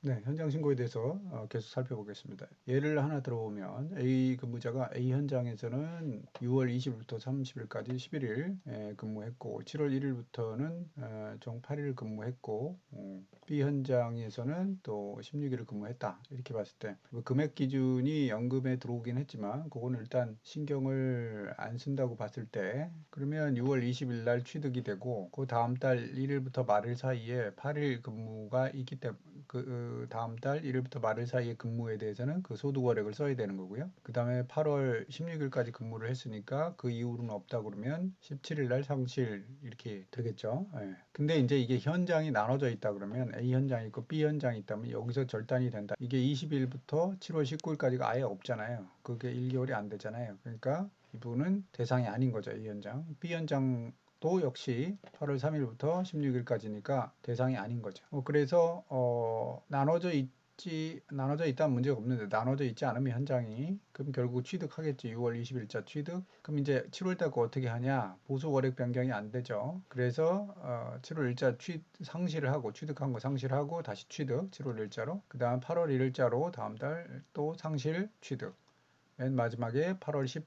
네, 현장 신고에 대해서 어, 계속 살펴보겠습니다. 예를 하나 들어보면 A 근무자가 A 현장에서는 6월 20일부터 30일까지 11일 에, 근무했고 7월 1일부터는 어, 총 8일 근무했고 어, B 현장에서는 또 16일을 근무했다. 이렇게 봤을 때그 금액 기준이 연금에 들어오긴 했지만 그거는 일단 신경을 안 쓴다고 봤을 때 그러면 6월 20일 날 취득이 되고 그 다음 달 1일부터 말일 사이에 8일 근무가 있기 때문에 그 다음 달 1일부터 말일 사이에 근무에 대해서는 그 소득 월액을 써야 되는 거고요. 그 다음에 8월 16일까지 근무를 했으니까 그 이후로는 없다 그러면 17일 날 상실 이렇게 되겠죠. 예. 근데 이제 이게 현장이 나눠져 있다 그러면 A 현장이 있고 B 현장이 있다면 여기서 절단이 된다. 이게 20일부터 7월 19일까지가 아예 없잖아요. 그게 1개월이 안 되잖아요. 그러니까 이분은 대상이 아닌 거죠. A 현장. B 현장 또 역시 8월 3일부터 16일까지니까 대상이 아닌 거죠. 어, 그래서 어, 나눠져 있지 나눠져 있다면 문제가 없는데 나눠져 있지 않으면 현장이 그럼 결국 취득하겠지. 6월 20일자 취득. 그럼 이제 7월 달 거 어떻게 하냐? 보수 월액 변경이 안 되죠. 그래서 어, 7월 일자 취 상실을 하고 취득한 거 상실하고 다시 취득. 7월 일자로. 그 다음 8월 1일자로 다음 달 또 상실 취득. 맨 마지막에 8월 10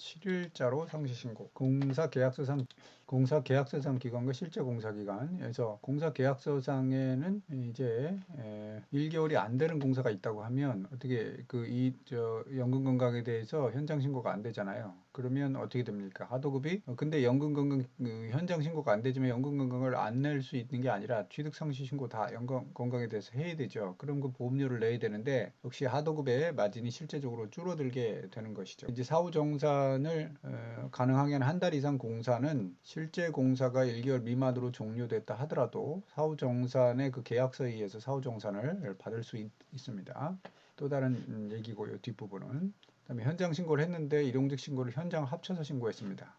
7일자로 상시 신고. 공사 계약서상 공사 계약서상 기간과 실제 공사 기간에서 공사 계약서상에는 이제 에, 1개월이 안 되는 공사가 있다고 하면 어떻게 그 이 저 연금 건강에 대해서 현장 신고가 안 되잖아요. 그러면 어떻게 됩니까? 하도급이 어, 근데 연금 건강 그 현장 신고가 안 되지만 연금 건강을 안 낼 수 있는 게 아니라 취득 상시 신고 다 연금 건강에 대해서 해야 되죠. 그럼 그 보험료를 내야 되는데 역시 하도급의 마진이 실제적으로 줄어들게 되는 것이죠. 이제 사후 정 산을 어, 가능하게는 한 달 이상 공사는 실제 공사가 1개월 미만으로 종료됐다 하더라도 사후 정산의 그 계약서에 의해서 사후 정산을 받을 수 있, 있습니다. 또 다른 음, 얘기고요. 뒷부분은 그다음에 현장 신고를 했는데 일용직 신고를 현장 합쳐서 신고했습니다.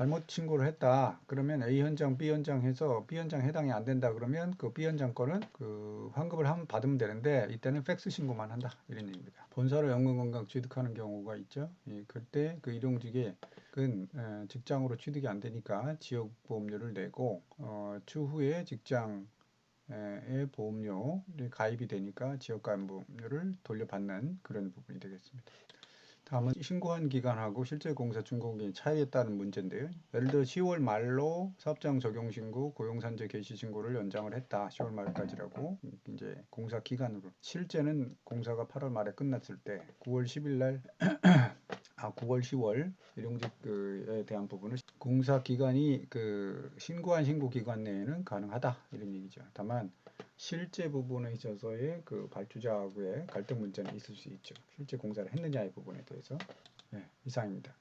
잘못 신고를 했다. 그러면 A 현장, B 현장 해서 B 현장 해당이 안 된다. 그러면 그 B 현장 거는 그 환급을 한번 받으면 되는데 이때는 팩스 신고만 한다. 이런 얘기입니다. 본사로 연금 건강 취득하는 경우가 있죠. 예, 그때 그 일용직이 그 직장으로 취득이 안 되니까 지역 보험료를 내고 어, 추후에 직장 의 보험료 가입이 되니까 지역가입보험료를 돌려받는 그런 부분이 되겠습니다. 다음은 신고한 기간하고 실제 공사 준공기 차이에 따른 문제인데요. 예를 들어 10월 말로 사업장 적용 신고, 고용산재 개시 신고를 연장을 했다. 10월 말까지라고 이제 공사 기간으로. 실제는 공사가 8월 말에 끝났을 때 9월 10일 날 아, 9월, 10월 일용직에 대한 부분을 공사 기간이 그 신고한 신고 기간 내에는 가능하다 이런 얘기죠. 다만 실제 부분에 있어서의 그 발주자하고의 갈등 문제는 있을 수 있죠. 실제 공사를 했느냐의 부분에 대해서 네, 이상입니다.